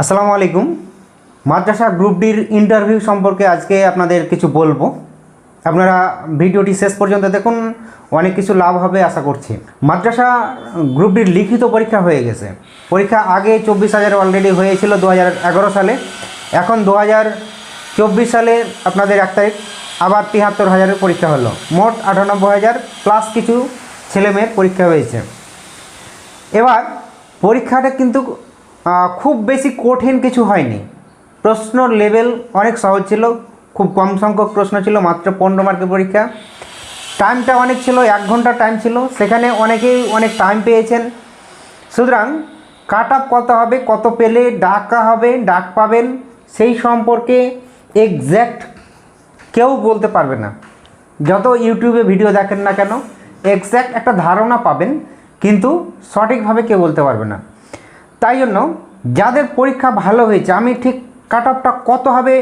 আসসালামু আলাইকুম। মাদ্রাসা গ্রুপ ডির ইন্টারভিউ সম্পর্কে আজকে আপনাদের কিছু বলব। আপনারা ভিডিওটি শেষ পর্যন্ত দেখুন, অনেক কিছু লাভ হবে আশা করছি। মাদ্রাসা গ্রুপ ডির লিখিত পরীক্ষা হয়ে গেছে। পরীক্ষা আগে চব্বিশ হাজার অলরেডি হয়েছিল দু হাজার এগারো সালে। এখন দু চব্বিশ সালে আপনাদের এক তারিখ, আবার তিয়াত্তর হাজারের পরীক্ষা হলো। মোট আটানব্বই হাজার প্লাস কিছু ছেলেমেয়ের পরীক্ষা হয়েছে। এবার পরীক্ষাটা কিন্তু খুব বেশি কঠিন কিছু হয়নি। প্রশ্ন লেভেল অনেক সহজ ছিল, খুব কম সংখ্যক প্রশ্ন ছিল, মাত্র পনেরো মার্কের পরীক্ষা। টাইমটা অনেক ছিল, এক ঘণ্টা টাইম ছিল, সেখানে অনেকেই অনেক টাইম পেয়েছেন। সুতরাং কাট আপ কত হবে, কত পেলে ডাকা হবে, ডাক পাবেন, সেই সম্পর্কে এক্স্যাক্ট কেউ বলতে পারবে না। যত ইউটিউবে ভিডিও দেখেন না কেন এক্স্যাক্ট একটা ধারণা পাবেন, কিন্তু সঠিকভাবে কেউ বলতে পারবে না। তাই জন্য যাদের পরীক্ষা ভালো হয়েছে, আমি ঠিক কাট অফটা কত হবে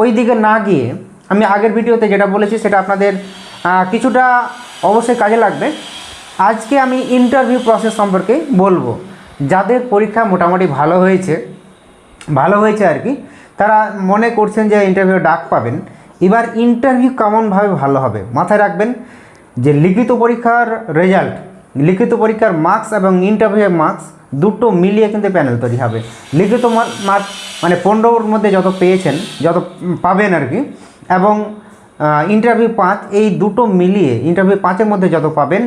ওই দিকে না গিয়ে, আমি আগের ভিডিওতে যেটা বলেছি সেটা আপনাদের কিছুটা অবশ্যই কাজে লাগবে। আজকে আমি ইন্টারভিউ প্রসেস সম্পর্কে বলব। যাদের পরীক্ষা মোটামুটি ভালো হয়েছে ভালো হয়েছে আর কি, তারা মনে করছেন যে ইন্টারভিউ ডাক পাবেন। এবার ইন্টারভিউ কেমনভাবে ভালো হবে, মাথায় রাখবেন যে লিখিত পরীক্ষার রেজাল্ট লিখিত পরীক্ষার মার্কস এবং ইন্টারভিউয়ের মার্কস দুটো মিলিয়ে কিন্তু প্যানেল তৈরি হবে। লিখিত মার্ক মানে পনেরোর মধ্যে যত পেয়েছেন, যত পাবেন আর কি, এবং ইন্টারভিউ পাঁচ, এই দুটো মিলিয়ে ইন্টারভিউ পাঁচের মধ্যে যত পাবেন,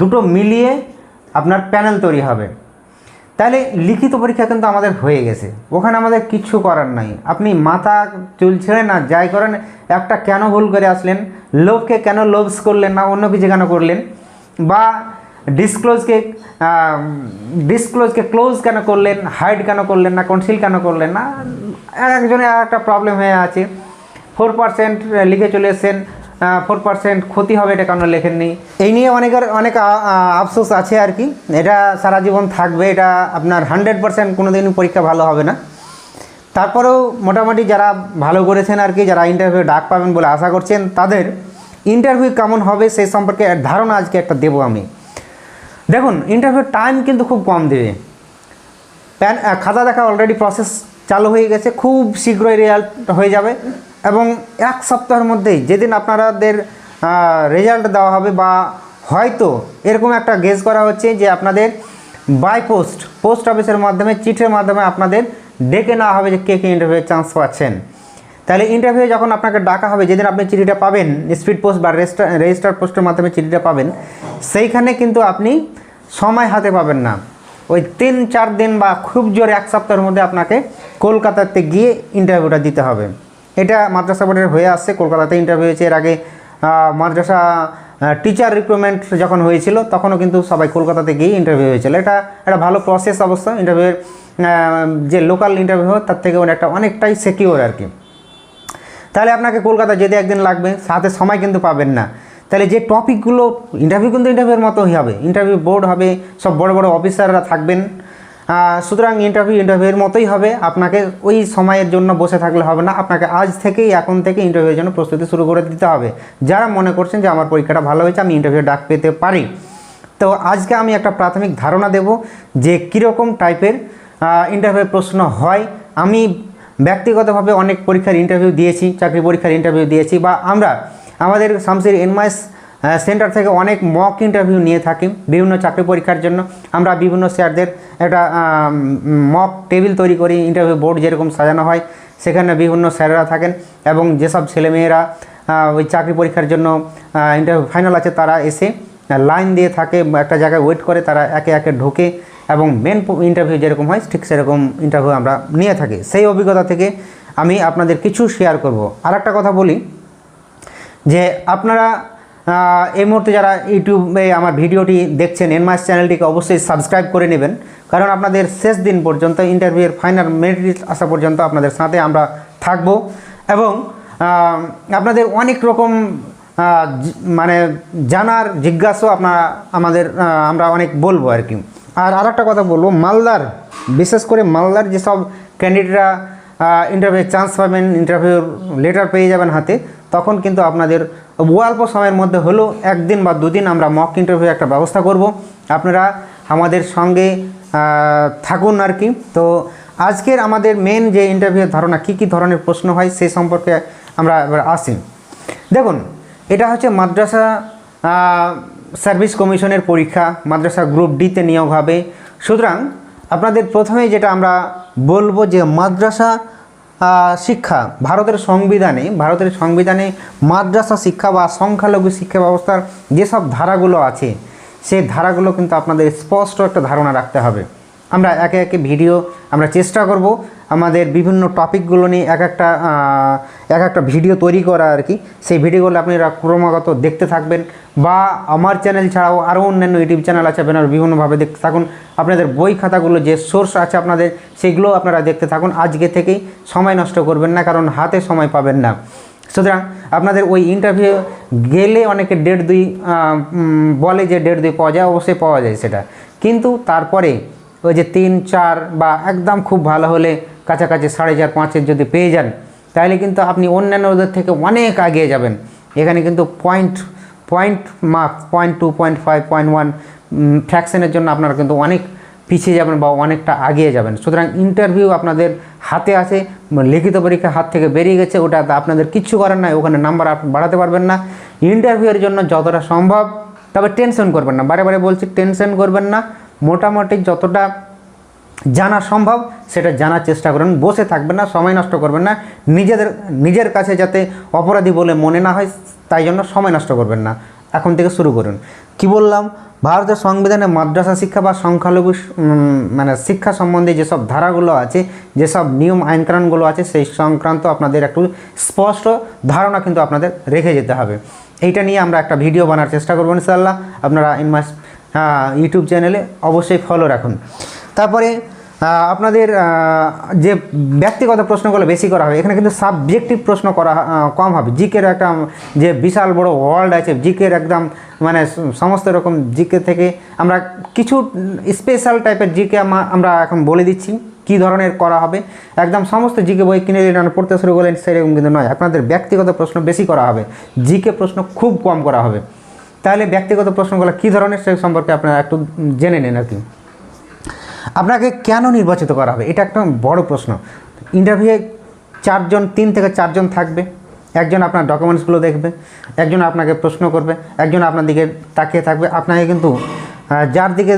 দুটো মিলিয়ে আপনার প্যানেল তৈরি হবে। তাহলে লিখিত পরীক্ষা কিন্তু আমাদের হয়ে গেছে। ওখানে আমাদের কিচ্ছু করার নাই। আপনি মাথা চুল ছেড়ে না, যাই করেন, একটা কেন ভুল করে আসলেন লোভকে কেন লোভস করলেন না, অন্য কিছু কেন করলেন, বা ডিসক্লোজকে ডিসক্লোজকে ক্লোজ কেন করলেন হাইড কেন করলেন না কনসিল কেন করলেন না একজনের একটা প্রবলেম হয়ে আছে। ফোর পার্সেন্ট লিখে চলে এসেছেন ফোর পার্সেন্ট ক্ষতি হবে এটা কেন লেখেননি? এই নিয়ে অনেকের, অনেক আফসোস আছে আর কি। এটা সারা জীবন থাকবে, এটা আপনার হান্ড্রেড পার্সেন্ট কোনো দিন পরীক্ষা ভালো হবে না। তারপরেও মোটামুটি যারা ভালো করেছেন আর কি, যারা ইন্টারভিউ ডাক পাবেন বলে আশা করছেন, তাদের ইন্টারভিউ কেমন হবে সেই সম্পর্কে ধারণা আজকে একটা দেবো আমি। দেখুন ইন্টারভিউ টাইম কিন্তু খুব কম দেবে। প্যান খাতা দেখা অলরেডি প্রসেস চালু হয়ে গেছে, খুব শীঘ্রই রেজাল্ট হয়ে যাবে এবং এক সপ্তাহের মধ্যেই যেদিন আপনাদের রেজাল্ট দেওয়া হবে বা হয়তো এরকম একটা গেস করা হচ্ছে যে আপনাদের বাই পোস্ট পোস্ট অফিসের মাধ্যমে, চিঠির মাধ্যমে আপনাদের ডেকে নেওয়া হবে যে কে কে ইন্টারভিউ চান্স পাচ্ছেন। তাহলে ইন্টারভিউ যখন আপনাকে ডাকা হবে, যেদিন আপনি চিঠিটা পাবেন স্পিড পোস্ট বা রেজিস্টার রেজিস্টার পোস্টের মাধ্যমে চিঠিটা পাবেন, সেইখানে কিন্তু আপনি সময় হাতে পাবেন না। ওই তিন, চার দিন বা খুব জোর এক সপ্তাহের মধ্যে আপনাকে কলকাতাতে গিয়ে ইন্টারভিউটা দিতে হবে। এটা মাদ্রাসা বোর্ডের হয়ে আসছে, কলকাতাতে ইন্টারভিউ হয়েছে। এর আগে মাদ্রাসা টিচার রিক্রুটমেন্ট যখন হয়েছিল, তখনও কিন্তু সবাই কলকাতাতে গিয়ে ইন্টারভিউ হয়েছিল। এটা একটা ভালো প্রসেস অবশ্য। ইন্টারভিউয়ের যে লোকাল ইন্টারভিউ তার থেকে একটা অনেকটাই সিকিওর আর কি। তাহলে আপনাকে কলকাতা যেতে একদিন লাগবে, সাথে সময় কিন্তু পাবেন না। তাহলে যে টপিকগুলো ইন্টারভিউ কিন্তু ইন্টারভিউর মতোই হবে। ইন্টারভিউ বোর্ড হবে, সব বড় বড় অফিসাররা থাকবেন। সুতরাং ইন্টারভিউ ইন্টারভিউয়ের মতোই হবে। আপনাকে ওই সময়ের জন্য বসে থাকলে হবে না। আপনাকে আজ থেকেই, এখন থেকে ইন্টারভিউয়ের জন্য প্রস্তুতি শুরু করে দিতে হবে। যারা মনে করছেন যে আমার পরীক্ষাটা ভালো হয়েছে, আমি ইন্টারভিউ ডাক পেতে পারি। তো আজকে আমি একটা প্রাথমিক ধারণা দেব যে কীরকম টাইপের ইন্টারভিউ প্রশ্ন হয়। আমি ব্যক্তিগতভাবে অনেক পরীক্ষার ইন্টারভিউ দিয়েছি, চাকরি পরীক্ষার ইন্টারভিউ দিয়েছি বা আমরা আমাদের শামসির এনমাইস সেন্টার থেকে অনেক মক ইন্টারভিউ নিয়ে থাকি বিভিন্ন চাকরি পরীক্ষার জন্য। আমরা বিভিন্ন স্যারদের একটা মক টেবিল তৈরি করি ইন্টারভিউ বোর্ড যেরকম সাজানো হয়, সেখানে বিভিন্ন স্যারেরা থাকেন এবং যেসব ছেলেমেয়েরা ওই চাকরি পরীক্ষার জন্য ইন্টারভিউ ফাইনাল আছে, তারা এসে লাইন দিয়ে থাকে, একটা জায়গায় ওয়েট করে, তারা একে একে ঢোকে এবং মেন ইন্টারভিউ যেরকম হয়, ঠিক সেরকম ইন্টারভিউ আমরা নিয়ে থাকি। সেই অভিজ্ঞতা থেকে আমি আপনাদের কিছু শেয়ার করব। আর একটা কথা বলি, যে আপনারা এই মুহূর্তে যারা ইউটিউবে আমার ভিডিওটি দেখছেন এনমাস চ্যানেলটিকে অবশ্যই সাবস্ক্রাইব করে নেবেন। কারণ আপনাদের শেষ দিন পর্যন্ত ইন্টারভিউয়ের ফাইনাল মেরিট আসা পর্যন্ত আপনাদের সাথে আমরা থাকব। এবং আপনাদের অনেক রকম মানে জানার জিজ্ঞাসাও আপনারা, আমাদের আমরা অনেক বলব আর কি। আর আরেকটা কথা বলব, মালদার, বিশেষ করে মালদার যেসব ক্যান্ডিডেটরা ইন্টারভিউ চান্স পাবেন ইন্টারভিউর লেটার পেয়ে যাবেন হাতে, তখন কিন্তু আপনাদের অল্প সময়ের মধ্যে হলেও একদিন বা দুদিন আমরা মক ইন্টারভিউ একটা ব্যবস্থা করব। আপনারা আমাদের সঙ্গে থাকুন আর কি। তো আজকের আমাদের মেন যে ইন্টারভিউয়ের ধারণা, কী কী ধরনের প্রশ্ন হয় সেই সম্পর্কে আমরা এবার আসি। দেখুন এটা হচ্ছে মাদ্রাসা সার্ভিস কমিশনের পরীক্ষা, মাদ্রাসা গ্রুপ ডিতে নিয়োগ হবে। সুতরাং আপনাদের প্রথমেই যেটা আমরা বলব যে মাদ্রাসা শিক্ষা, ভারতের সংবিধানে ভারতের সংবিধানে মাদ্রাসা শিক্ষা বা সংখ্যালঘু শিক্ষা ব্যবস্থার যেসব ধারাগুলো আছে সেই ধারাগুলো কিন্তু আপনাদের স্পষ্ট একটা ধারণা রাখতে হবে। আমরা একে একে ভিডিও আমরা চেষ্টা করব আমাদের বিভিন্ন টপিকগুলো নিয়ে এক একটা এক একটা ভিডিও তৈরি করা আর কি। সেই ভিডিওগুলো আপনারা ক্রমাগত দেখতে থাকবেন বা আমার চ্যানেল ছাড়াও আরও অন্যান্য ইউটিউব চ্যানেল আছে, আপনারা বিভিন্নভাবে দেখতে থাকুন। আপনাদের বই খাতাগুলো যে সোর্স আছে আপনাদের, সেগুলো আপনারা দেখতে থাকুন। আজকে থেকেই সময় নষ্ট করবেন না, কারণ হাতে সময় পাবেন না। সুতরাং আপনাদের ওই ইন্টারভিউ গেলে অনেকে ডেট দুই বলে যে ডেট দুই পাওয়া যায়, অবশ্যই পাওয়া যায় সেটা। কিন্তু তারপরে ওই যে তিন, চার বা একদম খুব ভালো হলে কাছাকাছি সাড়ে চার পাঁচের যদি পেয়ে যান, তাহলে কিন্তু আপনি অন্যান্যদের থেকে অনেক এগিয়ে যাবেন। এখানে কিন্তু point point marks point two point five point one ফ্র্যাকশনের জন্য আপনারা কিন্তু অনেক পিছিয়ে যাবেন বা অনেকটা আগিয়ে যাবেন। সুতরাং ইন্টারভিউ আপনাদের হাতে আছে, লিখিত পরীক্ষা হাত থেকে বেরিয়ে গেছে, ওটা আপনাদের কিচ্ছু করার নাই, ওখানে নাম্বার বাড়াতে পারবেন না। ইন্টারভিউয়ের জন্য যতটা সম্ভব, তবে টেনশন করবেন না। বারে বারে বলছি টেনশন করবেন না। মোটামুটি যতটা জানা সম্ভব সেটা জানার চেষ্টা করুন। বসে থাকবেন না, সময় নষ্ট করবেন না। নিজেদের, নিজের কাছে যাতে অপরাধী বলে মনে না হয়, তাই জন্য সময় নষ্ট করবেন না। এখন থেকে শুরু করুন। কি বললাম? ভারতের সংবিধানে মাদ্রাসা শিক্ষা বা সংখ্যালঘু মানে শিক্ষা সম্বন্ধে যেসব ধারাগুলো আছে, যেসব নিয়ম, আইনকানুনগুলো আছে, সেই সংক্রান্ত আপনাদের একটু স্পষ্ট ধারণা কিন্তু আপনাদের রেখে যেতে হবে। এইটা নিয়ে আমরা একটা ভিডিও বানার চেষ্টা করব ইনশাল্লাহ আপনারা ইনমাস ইউটিউব চ্যানেলে অবশ্যই ফলো রাখুন। তারপরে আপনাদের যে ব্যক্তিগত প্রশ্নগুলো বেশি করা হবে, এখানে কিন্তু সাবজেক্টিভ প্রশ্ন করা কম হবে। জিকের একটা যে বিশাল বড় ওয়ার্ল্ড আছে জিকের একদম মানে সমস্ত রকম জিকে থেকে আমরা কিছু স্পেশাল টাইপের জিকে আমরা এখন বলে দিচ্ছি, কী ধরনের করা হবে। একদম সমস্ত জিকে বই কিনে নিলেন পড়তে শুরু করলেন সেরকম কিন্তু নয়। আপনাদের ব্যক্তিগত প্রশ্ন বেশি করা হবে। জিকে প্রশ্ন খুব কম করা হবে। তাহলে ব্যক্তিগত প্রশ্নগুলো কী ধরনের সে সম্পর্কে আপনারা একটু জেনে নিন আর কি। আপনাকে কেন নির্বাচিত করা হবে? এটা একটা বড় প্রশ্ন। ইন্টারভিউয়ে চারজন, তিন থেকে চারজন থাকবে। একজন আপনার ডকুমেন্টসগুলো দেখবে, একজন আপনাকে প্রশ্ন করবে, একজন আপনার দিকে তাকিয়ে থাকবে। আপনাকে কিন্তু যার দিকে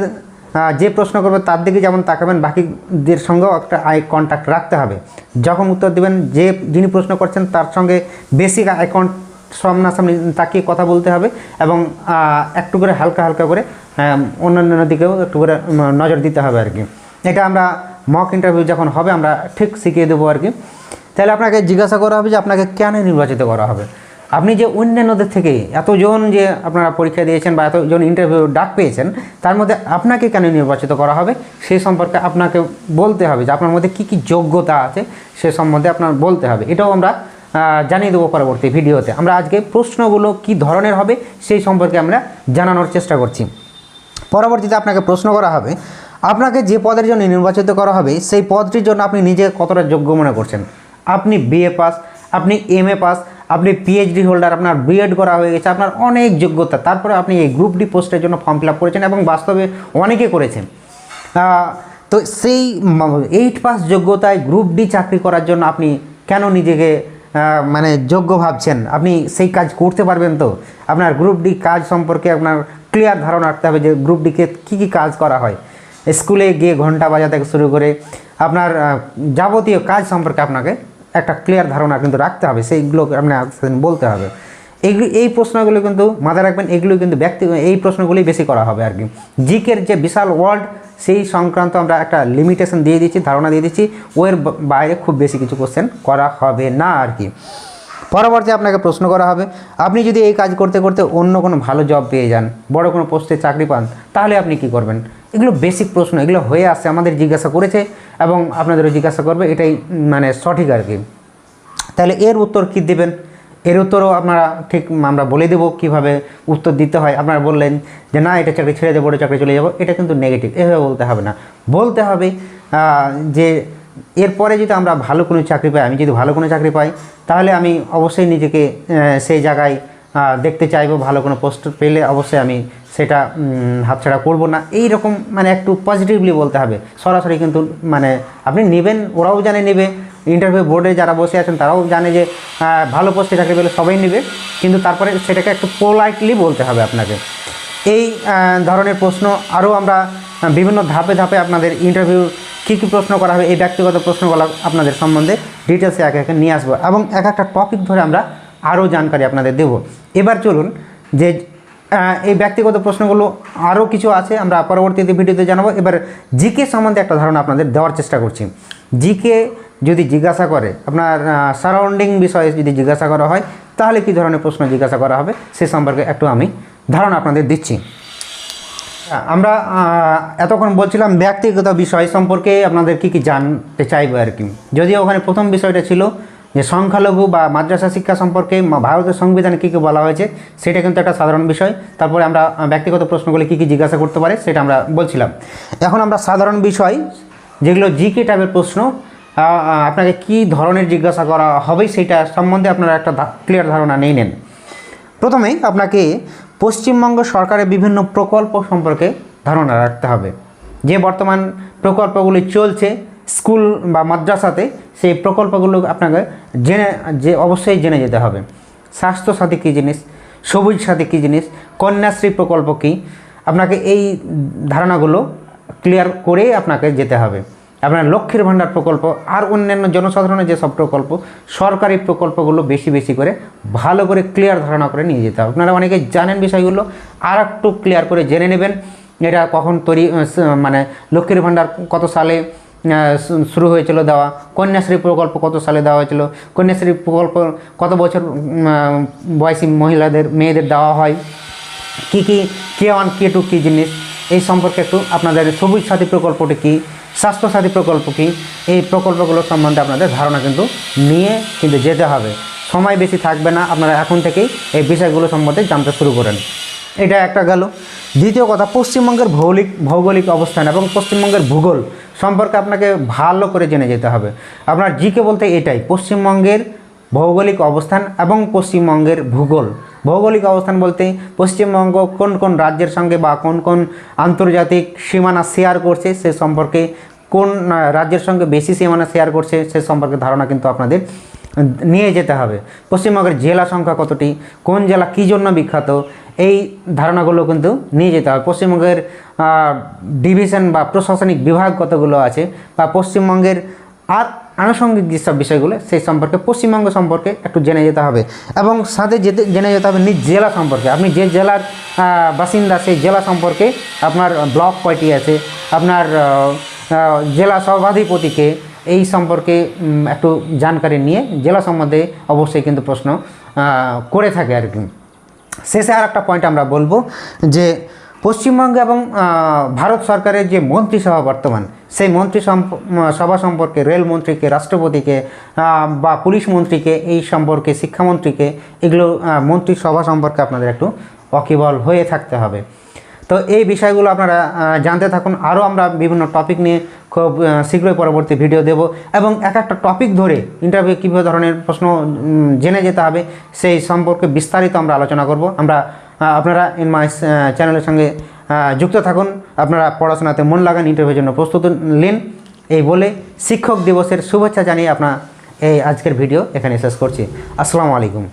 যে প্রশ্ন করবে তার দিকে যেমন তাকাবেন, বাকিদের সঙ্গেও একটা আই কন্ট্যাক্ট রাখতে হবে। যখন উত্তর দেবেন, যে, যিনি প্রশ্ন করছেন তার সঙ্গে বেসিক আই কন্ট সামনাসামনি তাকিয়ে কথা বলতে হবে এবং একটু করে হালকা হালকা করে অন্যান্য দিকেও একটু করে নজর দিতে হবে আর কি। এটা আমরা মক ইন্টারভিউ যখন হবে, আমরা ঠিক শিখিয়ে দেবো আর কি। তাহলে আপনাকে জিজ্ঞাসা করা হবে যে আপনাকে কেন নির্বাচিত করা হবে? আপনি যে অন্যান্যদের থেকে এতজন যে আপনারা পরীক্ষা দিয়েছেন বা এতজন ইন্টারভিউ ডাক পেয়েছেন, তার মধ্যে আপনাকে কেন নির্বাচিত করা হবে? সেই সম্পর্কে আপনাকে বলতে হবে যে আপনার মধ্যে কী কী যোগ্যতা আছে, সে সম্বন্ধে আপনার বলতে হবে। এটাও আমরা জানিয়ে দেবো পরবর্তী ভিডিওতে। আমরা আজকে প্রশ্নগুলো কি ধরনের হবে সেই সম্পর্কে আমরা জানানোর চেষ্টা করছি। পরবর্তীতে আপনাকে প্রশ্ন করা হবে, আপনাকে যে পদের জন্য নির্বাচিত করা হবে, সেই পদটির জন্য আপনি নিজে কতটা যোগ্য মনে করছেন? আপনি বিএ পাস আপনি এম এ পাস আপনি পিএইচডি হোল্ডার আপনার বিএড করা হয়ে গেছে, আপনার অনেক যোগ্যতা। তারপরে আপনি এই গ্রুপ ডি পোস্টের জন্য ফর্ম ফিল করেছেন এবং বাস্তবে অনেকে করেছেন। তো সেই এইট পাস যোগ্যতায় গ্রুপ ডি চাকরি করার জন্য আপনি কেন নিজেকে মানে যোগ্য ভাবছেন, আপনি সেই কাজ করতে পারবেন তো? আপনার গ্রুপ ডি কাজ সম্পর্কে আপনার ক্লিয়ার ধারণা রাখতে হবে যে গ্রুপ ডিকে কী কী কাজ করা হয়। স্কুলে গিয়ে ঘণ্টা বাজা থেকে শুরু করে আপনার যাবতীয় কাজ সম্পর্কে আপনাকে একটা ক্লিয়ার ধারণা কিন্তু রাখতে হবে, সেইগুলো আপনার বলতে হবে। এইগুলো এই প্রশ্নগুলো কিন্তু মাথায় রাখবেন, এগুলো কিন্তু ব্যক্তি, এই প্রশ্নগুলোই বেশি করা হবে আর কি। জিকের যে বিশাল ওয়ার্ল্ড সেই সংক্রান্ত আমরা একটা লিমিটেশন দিয়ে দিচ্ছি, ধারণা দিয়ে দিচ্ছি বা- বাইরে খুব বেশি কিছু কোশ্চেন করা হবে না আর কি। পরবর্তী আপনাকে প্রশ্ন করা হবে, আপনি যদি এই কাজ করতে করতে অন্য কোনো ভালো জব পেয়ে যান, বড় কোনো পোস্টে চাকরি পান, তাহলে আপনি কি করবেন? এগুলো বেসিক প্রশ্ন, এগুলো হয়ে আসছে, আমাদের জিজ্ঞাসা করেছে এবং আপনাদেরও জিজ্ঞাসা করবে, এটাই মানে সঠিক আর কি। তাহলে এর উত্তর কী দেবেন? এর উত্তরও আপনারা ঠিক আমরা বলে দেবো কীভাবে উত্তর দিতে হয়। আপনারা বললেন যে, না, এটা চাকরি ছেড়ে দেবো ওটা চাকরি চলে যাব। এটা কিন্তু নেগেটিভ এভাবে বলতে হবে না। বলতে হবে যে এরপরে যদি আমরা ভালো কোনো চাকরি পাই, আমি যদি ভালো কোনো চাকরি পাই, তাহলে আমি অবশ্যই নিজেকে সেই জায়গায় দেখতে চাইব, ভালো কোনো পোস্ট পেলে অবশ্যই আমি সেটা হাতছাড়া করব না। এই রকম মানে একটু পজিটিভলি বলতে হবে। সরাসরি কিন্তু মানে আপনি নেবেন, ওরাও জানে নেবে। ইন্টারভিউ বোর্ডে যারা বসে আছেন তারাও জানে যে ভালো পোস্টে চাকরি পেলে সবাই নেবে। কিন্তু তারপরে সেটাকে একটু পোলাইটলি বলতে হবে আপনাকে। এই ধরনের প্রশ্ন আরও আমরা বিভিন্ন ধাপে ধাপে আপনাদের ইন্টারভিউ কী কী প্রশ্ন করা হবে, এই ব্যক্তিগত প্রশ্নগুলো আপনাদের সম্বন্ধে ডিটেলসে একে একে নিয়ে আসব। এবং এক একটা টপিক ধরে আমরা আরও জানকারি আপনাদের দেব। এবার চলুন যে এই ব্যক্তিগত প্রশ্নগুলো আরও কিছু আছে, আমরা পরবর্তীতে ভিডিওতে জানাব। এবার জিকে সম্বন্ধে একটা ধারণা আপনাদের দেওয়ার চেষ্টা করছি। জিকে যদি জিজ্ঞাসা করে, আপনার সারাউন্ডিং বিষয়ে যদি জিজ্ঞাসা করা হয়, তাহলে কী ধরনের প্রশ্ন জিজ্ঞাসা করা হবে? সে সম্পর্কে একটু আমি ধারণা আপনাদের দিচ্ছি। আমরা এতক্ষণ বলছিলাম ব্যক্তিগত বিষয় সম্পর্কে আপনাদের কি কি জানতে চাইব আর কি। যদিও ওখানে প্রথম বিষয়টা ছিল যে সংখ্যালঘু বা মাদ্রাসা শিক্ষা সম্পর্কে ভারতের সংবিধানে কী কী বলা হয়েছে, সেটা কিন্তু একটা সাধারণ বিষয়। তারপরে আমরা ব্যক্তিগত প্রশ্নগুলি কী কী জিজ্ঞাসা করতে পারে, সেটা আমরা বলছিলাম। এখন আমরা সাধারণ বিষয়, যেগুলো জিকে টাইপের প্রশ্ন আপনাকে কী ধরনের জিজ্ঞাসা করা হবে সেটা সম্বন্ধে আপনারা একটা ক্লিয়ার ধারণা নিয়ে নেন। প্রথমেই আপনাকে পশ্চিমবঙ্গ সরকারের বিভিন্ন প্রকল্প সম্পর্কে ধারণা রাখতে হবে। যে বর্তমান প্রকল্পগুলি চলছে, স্কুল বা মাদ্রাসাতে সেই প্রকল্পগুলো আপনাকে জেনে, যে অবশ্যই জেনে যেতে হবে। স্বাস্থ্যসাথী কী জিনিস? সবুজ সাথী কী জিনিস? কন্যাশ্রী প্রকল্প কী? আপনাকে এই ধারণাগুলো ক্লিয়ার করে আপনাকে যেতে হবে। আপনার লক্ষ্মীর ভাণ্ডার প্রকল্প আর অন্যান্য জনসাধারণের যেসব প্রকল্প, সরকারি প্রকল্পগুলো বেশি বেশি করে ভালো করে ক্লিয়ার ধারণা করে নিয়ে যেতে হবে। আপনারা অনেকে জানেন বিষয়গুলো আর একটু ক্লিয়ার করে জেনে নেবেন এটা কখন তৈরি মানে লক্ষ্মীর ভাণ্ডার কত সালে শুরু হয়েছিল দেওয়া, কন্যাশ্রী প্রকল্প কত সালে দেওয়া হয়েছিল, কন্যাশ্রী প্রকল্প কত বছর বয়সী মহিলাদের, মেয়েদের দেওয়া হয়, কী কী, কে ওয়ান, কে টু, কী জিনিস, এই সম্পর্কে একটু আপনাদের সবুজ সাথী প্রকল্পটি কী স্বাস্থ্যসাথী প্রকল্প কী? এই প্রকল্পগুলো সম্বন্ধে আপনাদের ধারণা কিন্তু নিয়ে কিন্তু যেতে হবে। সময় বেশি থাকবে না, আপনারা এখন থেকেই এই বিষয়গুলো সম্বন্ধে জানতে শুরু করেন। এটা একটা গেল। দ্বিতীয় কথা, পশ্চিমবঙ্গের ভৌগোলিক ভৌগোলিক অবস্থান এবং পশ্চিমবঙ্গের ভূগোল সম্পর্কে আপনাকে ভালো করে জেনে যেতে হবে। আপনার জিকে বলতে এটাই, পশ্চিমবঙ্গের ভৌগোলিক অবস্থান এবং পশ্চিমবঙ্গের ভূগোল। ভৌগোলিক অবস্থান বলতে পশ্চিমবঙ্গ কোন কোন রাজ্যের সঙ্গে বা কোন কোন আন্তর্জাতিক সীমানা শেয়ার করছে সে সম্পর্কে কোন রাজ্যের সঙ্গে বেশি সীমানা শেয়ার করছে সে সম্পর্কে ধারণা কিন্তু আপনাদের নিয়ে যেতে হবে। পশ্চিমবঙ্গের জেলা সংখ্যা কতটি? কোন জেলা কী জন্য বিখ্যাত? এই ধারণাগুলো কিন্তু নিয়ে যেতে হবে। পশ্চিমবঙ্গের ডিভিশন বা প্রশাসনিক বিভাগ কতগুলো আছে? বা পশ্চিমবঙ্গের আর আনুষঙ্গিক যেসব বিষয়গুলো, সেই সম্পর্কে, পশ্চিমবঙ্গ সম্পর্কে একটু জেনে যেতে হবে। এবং সাথে যেতে, জেনে যেতে হবে নিজ জেলা সম্পর্কে। আপনি যে জেলার বাসিন্দা, সেই জেলা সম্পর্কে আপনার ব্লক কয়টি আছে? আপনার জেলা সভাধিপতিকে এই সম্পর্কে একটু জানকারি নিয়ে জেলা সম্বন্ধে অবশ্যই কিন্তু প্রশ্ন করে থাকে আর কি। শেষে আর একটা পয়েন্ট আমরা বলব যে, পশ্চিমবঙ্গ এবং ভারত সরকারের যে মন্ত্রিসভা বর্তমান, সেই মন্ত্রী সভা সম্পর্কে রেলমন্ত্রীকে রাষ্ট্রপতিকে বা পুলিশ মন্ত্রীকে, এই সম্পর্কে শিক্ষামন্ত্রীকে, এগুলো মন্ত্রিসভা সম্পর্কে আপনাদের একটু অকিবল হয়ে থাকতে হবে। তো এই বিষয়গুলো আপনারা জানতে থাকুন। আরও আমরা বিভিন্ন টপিক নিয়ে খুব শীঘ্রই পরবর্তী ভিডিও দেব। এবং এক একটা টপিক ধরে ইন্টারভিউ কীভাবে ধরনের প্রশ্ন জেনে যেতে হবে, সেই সম্পর্কে বিস্তারিত আমরা আলোচনা করব। আমরা আপনারা ইন মাই চ্যানেলের সঙ্গে যুক্ত থাকুন। আপনারা পড়াশোনাতে মন লাগান ইন্টারভিউর জন্য প্রস্তুত নিন। এই বলে শিক্ষক দিবসের শুভেচ্ছা জানিয়ে আপনার এই আজকের ভিডিও এখানে শেষ করছি। আসসালামু আলাইকুম।